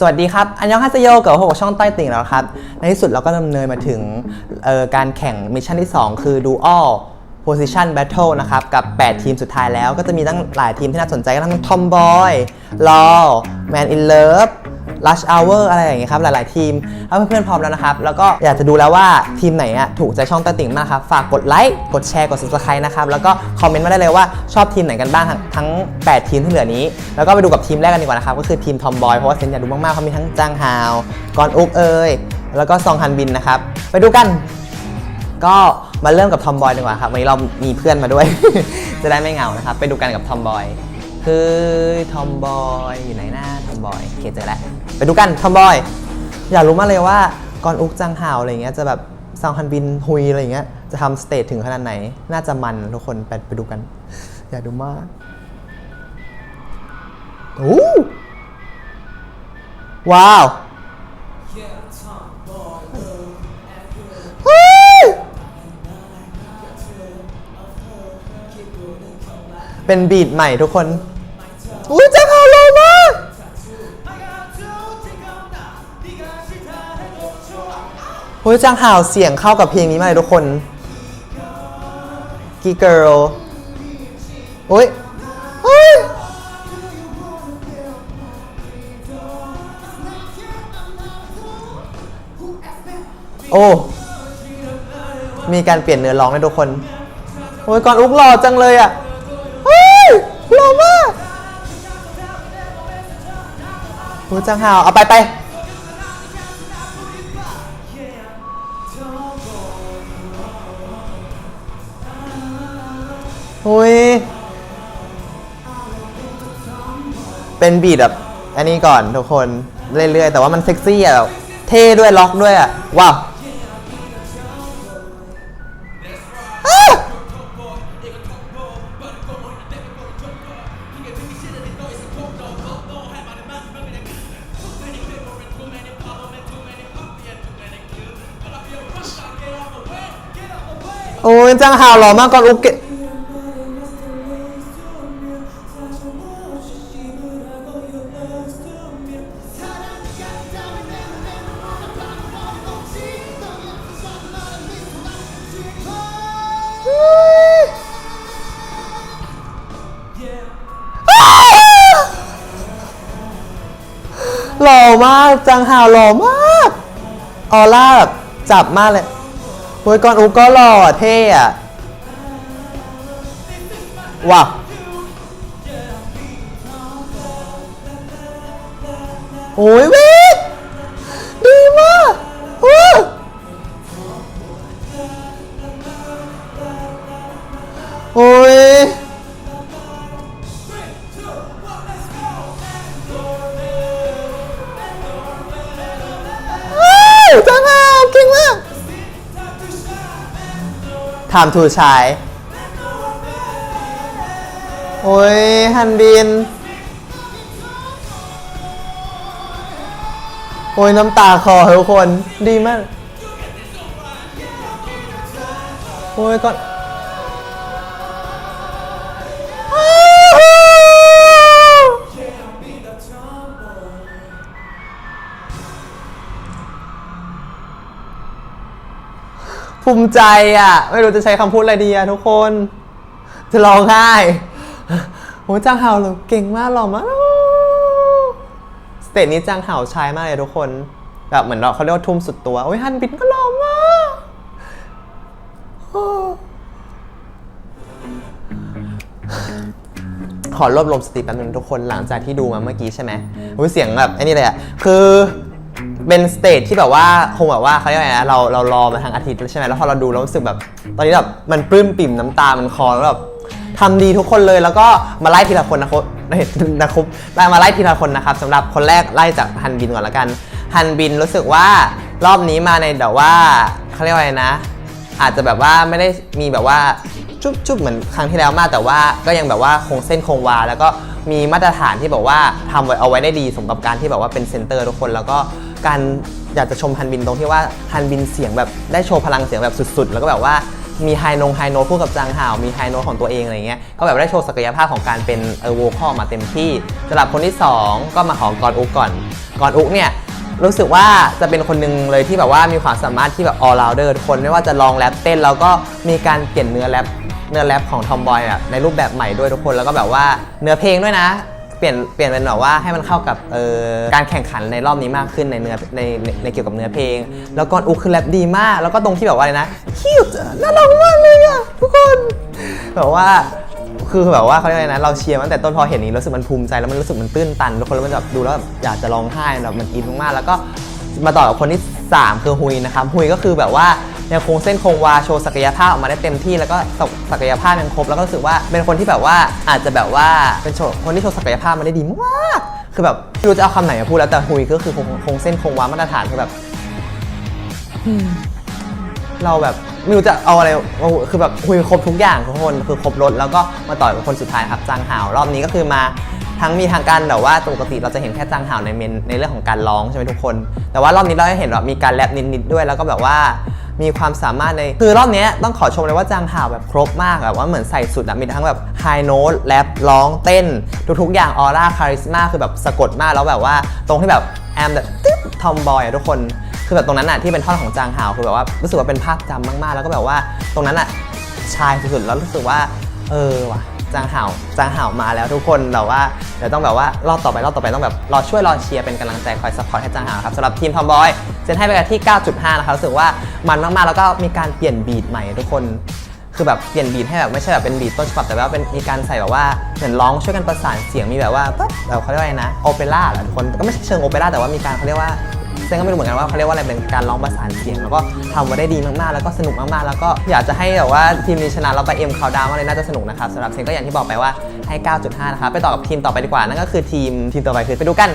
สวัสดีครับ อันยองฮาเซโยกับพวกบช่องใต้ติ่งแล้วครับ ในที่สุดเราก็ดำเนินมาถึงการแข่งมิชชั่นที่ 2 คือดูอัล Position Battle นะครับ กับ 8 ทีมสุดท้ายแล้วก็จะมีตั้งหลายทีมที่น่าสนใจก็ทั้ง Tomboy Law Man in Love Rush Hour อะไรอย่างเงี้ยครับ หลาย ๆ ทีมถ้าเพื่อนๆพร้อมแล้วนะครับ แล้วก็อยากจะดูแล้วว่าทีมไหนอะถูกใจช่องต้ติ่งมากครับ ฝากกดไลค์ กดแชร์ กด subscribe นะครับ แล้วก็คอมเมนต์มาได้เลยว่าชอบทีมไหนกันบ้างทั้ง 8 ทีมที่เหลือนี้ แล้วก็ไปดูกับทีมแรกกันดีกว่านะครับ ก็คือทีมทอมบอยเพราะว่าเซนอยากดูมาก ๆเขามีทั้งจางฮาวกอนอุกเอยแล้วก็ซองฮันบินนะครับไปดูกันก็มาเริ่มกับทอมบอยดีกว่าครับวันนี้เรามีเพื่อนมาด้วย จะได้ไม่เหงานะครับ ไปดูกันกับทอมบอย คือทอมบอยอยู่ไหนหน้าทอมบอยโอเคเจอแล้วไปดูกันทอมบอยอยากรู้มากเลยว่ากอนอุกจังฮาวอะไรเงี้ยจะแบบซองฮันบินฮุยอะไรเงี้ยจะทำสเตจถึงขนาดไหน น่าจะมันทุกคนไปไปดูกัน อยากดูมากโอ้ว้าวเฮ้ยเป็นบีทใหม่ทุกคน อุ้ยจังฮาวโลมากเฮ้ยจังฮาวเสียงเข้ากับเพลงนี้มากเลยทุกคนกีเกิลโอ้ยเฮ้ยโอ้ มีการเปลี่ยนเนื้อร้องให้ทุกคน โอ้ยก่อนอุกหล่อจังเลยอะ โอ้จังหาวเอาไปไปโอ้ยเป็นบีดแบบอันนี้ก่อนทุกคน เรื่อยๆ แต่ว่ามันเซ็กซี่อะ เท่ด้วยล็อกด้วยอะ ว้าว โอ้ยจังหาวหล่อมากก่อนอุกเกะหล่อมากจังหาวหล่อมาก ออร่าแบบจับมากเลย โอ้ยก่อนอุกก็หล่อเท่อะว้าวโอ้ยเวทดีมากว้าวโอ้ยอ้าวจังหา ถามถูชายโอ้ยฮันบิน โอ้ยน้ำตาคอทุกคนดีมาก โอ้ยก่ ภูมิใจอะ ไม่รู้จะใช้คำพูดอะไรดีอะทุกคน จะร้องไห้โอ้ยจ้างเห่าเลยเก่งมากหล่อมากสเตจนี้จางเห่าชายมากเลยทุกคน แบบเหมือนเราเขาเรียกว่าทุ่มสุดตัว โอ้ยฮันบินก็หล่อมากขอรวบรวมสติแป๊บนึงทุกคนหลังจากที่ดูมาเมื่อกี้ใช่ไหมโอ้ยเสียงแบบไอ้นี่เลยอะ คือ เป็นสเตจที่แบบว่าคงแบบว่าเขาเรียกว่าไงนะเราเรารอมาทั้งอาทิตย์แล้วใช่ไหมแล้วพอเราดูแล้วรู้สึกแบบ ตอนนี้แบบมันปลื้มปิ่มน้ำตามันคลอแล้วแบบทำดีทุกคนเลยแล้วก็มาไล่ทีละคนนะครับนะครับไล่มาไล่ทีละคนนะครับสำหรับคนแรกไล่จากฮันบินก่อนละกันฮันบินรู้สึกว่ารอบนี้มาในแบบว่าเขาเรียกว่าไงนะ อาจจะแบบว่าไม่ได้มีแบบว่าจุ๊บๆเหมือนครั้งที่แล้วมากแต่ว่าก็ยังแบบว่าคงเส้นคงวา แล้วก็มีมาตรฐานที่แบบว่าทำไว้เอาไว้ได้ดีสมกับการที่แบบว่าเป็นเซนเตอร์ทุกคนแล้วก็ การอยากจะชมฮันบินตรงที่ว่าฮันบินเสียงแบบได้โชว์พลังเสียงแบบสุด ๆ แล้วก็แบบว่ามีไฮนงไฮโน้ตพูดกับจางหาว มีไฮโน้ตของตัวเองอะไรเงี้ย ก็แบบได้โชว์ศักยภาพของการเป็นเออโวคอลมาเต็มที่สำหรับคนที่ 2 ก็มาของกอนอุกก่อน กอนอุกเนี่ยรู้สึกว่าจะเป็นคนหนึงเลยที่แบบว่ามีความสามารถที่แบบ all rounder ทุกคนไม่ว่าจะลองแรปเต้นแล้วก็มีการเปลี่ยนเนื้อแรปเนื้อแรปของทอมบอยแบบในรูปแบบใหม่ด้วยทุกคนแล้วก็แบบว่าเนื้อเพลงด้วยนะ เปลี่ยนเปลี่ยนเป็นแบบว่าให้มันเข้ากับเออการแข่งขันในรอบนี้มากขึ้นในเนื้อในในในเกี่ยวกับเนื้อเพลง แล้วก็อุกคือแรปดีมาก แล้วก็ตรงที่แบบว่าอะไรนะคิวน่ารักมากเลยอะทุกคนแบบว่าคือแบบว่าเขาเรียกอะไรนะเราเชียร์มาตั้งแต่ต้นพอเห็นนี้รู้สึกมันภูมิใจแล้วมันรู้สึกมันตื้นตันทุกคนแล้วมันแบบดูแล้วแบบอยากจะร้องไห้แบบมันอินมากๆแล้วก็มาต่อกับคนที่ 3 คือฮุยนะครับฮุยก็คือแบบว่า ยังคงเส้นคงวาโชว์ศักยภาพออกมาได้เต็มที่แล้วก็ศักยภาพยังครบแล้วก็รู้สึกว่าเป็นคนที่แบบว่าอาจจะแบบว่าเป็นคนที่โชว์ศักยภาพมาได้ดีมากคือแบบไม่รู้จะเอาคำไหนมาพูดแล้วแต่ฮุยก็คือคงคงเส้นคงวามาตรฐานคือแบบเราแบบไม่รู้จะเอาอะไรคือแบบคุยครบทุกอย่างทุกคนคือครบรถแล้วก็มาต่อยกับคนสุดท้ายครับจางหาวรอบนี้ก็คือมาทั้งมีทางการแบบว่าปกติเราจะเห็นแค่จางหาวในเมนในเรื่องของการร้องใช่ไหมทุกคน แต่ว่ารอบนี้เราได้เห็นแบบมีการแรปนิดๆด้วยแล้วก็แบบว่า มีความสามารถใน คือรอบนี้ต้องขอชมเลยว่าจางหาวแบบครบมากแบบว่าเหมือนใส่สุดอะมีทั้งแบบไฮโน้ตแรปร้องเต้น ทุกๆ อย่างออร่าคาริสมาคือแบบสะกดมากแล้วแบบว่าตรงที่แบบแอมแบบตึ๊บทอมบอยอะทุกคนคือแบบตรงนั้นอะที่เป็นท่อนของจางหาวคือแบบว่ารู้สึกว่าเป็นภาพจำมากๆ แล้วก็แบบว่าตรงนั้นอะชายสุดๆแล้วรู้สึกว่า เออว่ะ จางหาวจางหาวมาแล้วทุกคนแต่ว่าเดี๋ยวต้องแบบว่ารอบต่อไปรอบต่อไปต้องแบบรอช่วยรอเชียร์เป็นกำลังใจคอยซัพพอร์ตให้จางหาวครับสำหรับทีมทอมบอยเซนให้ไปกันที่ 9.5 นะครับรู้สึกว่ามันมากๆแล้วก็มีการเปลี่ยนบีทใหม่ทุกคนคือแบบเปลี่ยนบีทให้แบบไม่ใช่แบบเป็นบีทต้นฉบับแต่ว่าเป็นมีการใส่แบบว่าเหมือนร้องช่วยกันประสานเสียงมีแบบว่าปั๊บแบบเขาเรียกว่าอะไรนะโอเปร่าเหรอทุกคนก็ไม่ใช่เชิงโอเปร่าแต่ว่ามีการเขาเรียกว่า ซนก็ไม่รู้เหมือนกันว่าเขาเรียกว่าอะไรเป็นการร้องประสานเสียง แล้วก็ทำมาได้ดีมากๆ แล้วก็สนุกมากๆ แล้วก็อยากจะให้แบบว่าทีมนี้ชนะเราไปเอ็มคาวดาวมาเลยน่าจะสนุกนะครับสำหรับเซนก็อย่างที่บอกไปว่าให้ 9.5 นะครับไปต่อกับทีมต่อไปดีกว่านั่นก็คือทีมทีมต่อไปคือไปดูกัน